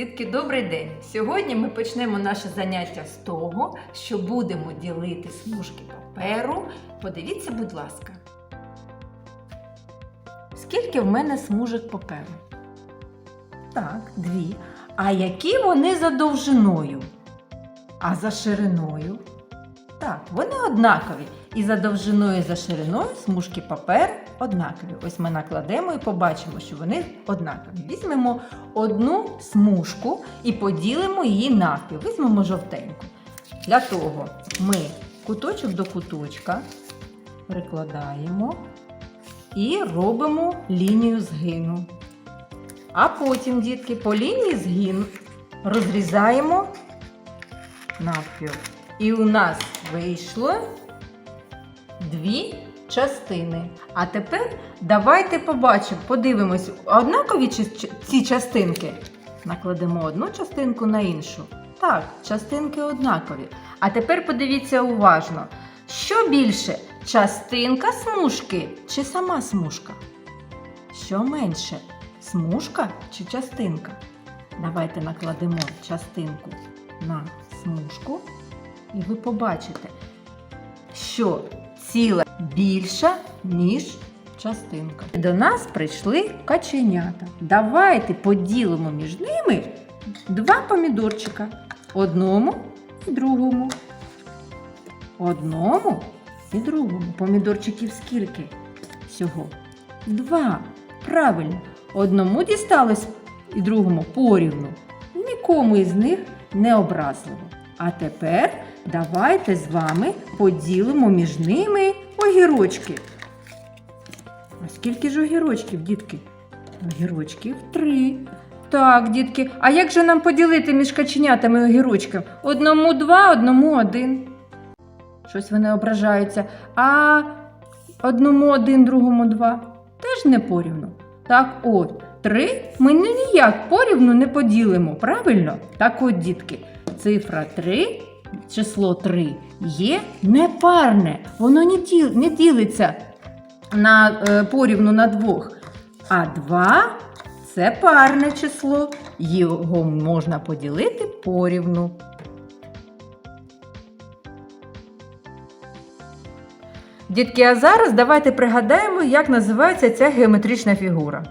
Дітки, добрий день! Сьогодні ми почнемо наше заняття з того, що будемо ділити смужки паперу. Подивіться, будь ласка. Скільки в мене смужок паперу? Так, дві. А які вони за довжиною? А за шириною? Так, вони однакові. І за довжиною, і за шириною смужки паперу однакові. Ось ми накладемо і побачимо, що вони однакові. Візьмемо одну смужку і поділимо її навпіл. Візьмемо жовтеньку. Для того ми куточок до куточка прикладаємо і робимо лінію згину. А потім, дітки, по лінії згину розрізаємо навпіл. І у нас вийшло дві частини. А тепер давайте побачимо, подивимось, однакові ці частинки. Накладемо одну частинку на іншу. Так, частинки однакові. А тепер подивіться уважно, що більше частинка смужки чи сама смужка? Що менше? Смужка чи частинка? Давайте накладемо частинку на смужку, і ви побачите, що ціла більша, ніж частинка. До нас прийшли каченята. Давайте поділимо між ними два помідорчика. Одному і другому. Одному і другому. Помідорчиків скільки? Всього? Два. Правильно. Одному дісталось і другому порівну. Нікому із них не образливо. А тепер давайте з вами поділимо між ними огірочки. А скільки ж огірочків, дітки? Огірочків три. Так, дітки, а як же нам поділити між каченятами огірочків? Одному два, одному один. Щось вони ображаються. А одному один, другому два. Теж не порівну. Так от, три ми ні- ніяк порівну не поділимо, правильно? Так от, дітки, цифра 3, число 3 є непарне. Воно не, діл, не ділиться на е, порівну на двох. А 2 це парне число. Його можна поділити порівну. Дітки, а зараз давайте пригадаємо, як називається ця геометрична фігура.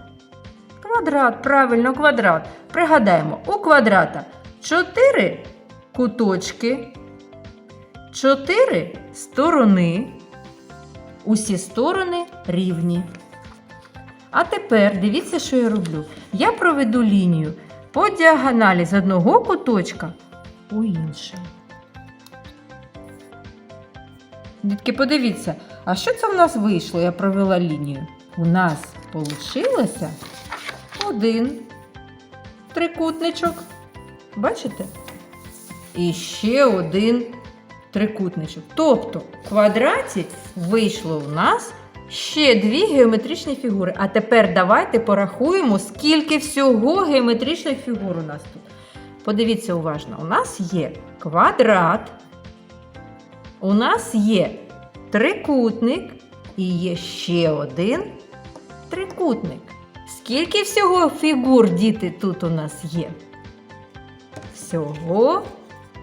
Квадрат, правильно, квадрат. Пригадаємо, у квадрата 4 куточки, 4 сторони. Усі сторони рівні. А тепер дивіться, що я роблю. Я проведу лінію по діагоналі з одного куточка у інший. Дітки, подивіться, а що це в нас вийшло? Я провела лінію. У нас вийшло один трикутничок. Бачите? І ще один трикутничок. Тобто в квадраті вийшло в нас ще дві геометричні фігури. А тепер давайте порахуємо, скільки всього геометричних фігур у нас тут. Подивіться уважно, у нас є квадрат. У нас є трикутник і є ще один трикутник. Скільки всього фігур, діти, тут у нас є? Всього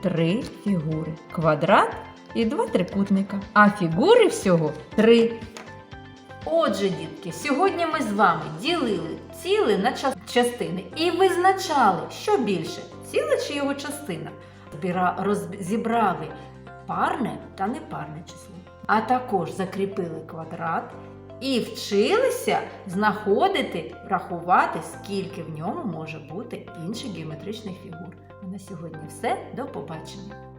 три фігури. Квадрат і два трикутника. А фігури всього три. Отже, дітки, сьогодні ми з вами ділили ціле на час- частини і визначали, що більше ціле чи його частина. Збіра- роз- Зібрали парне та непарне число. А також закріпили квадрат і вчилися знаходити, рахувати, скільки в ньому може бути інших геометричних фігур. А на сьогодні все. До побачення!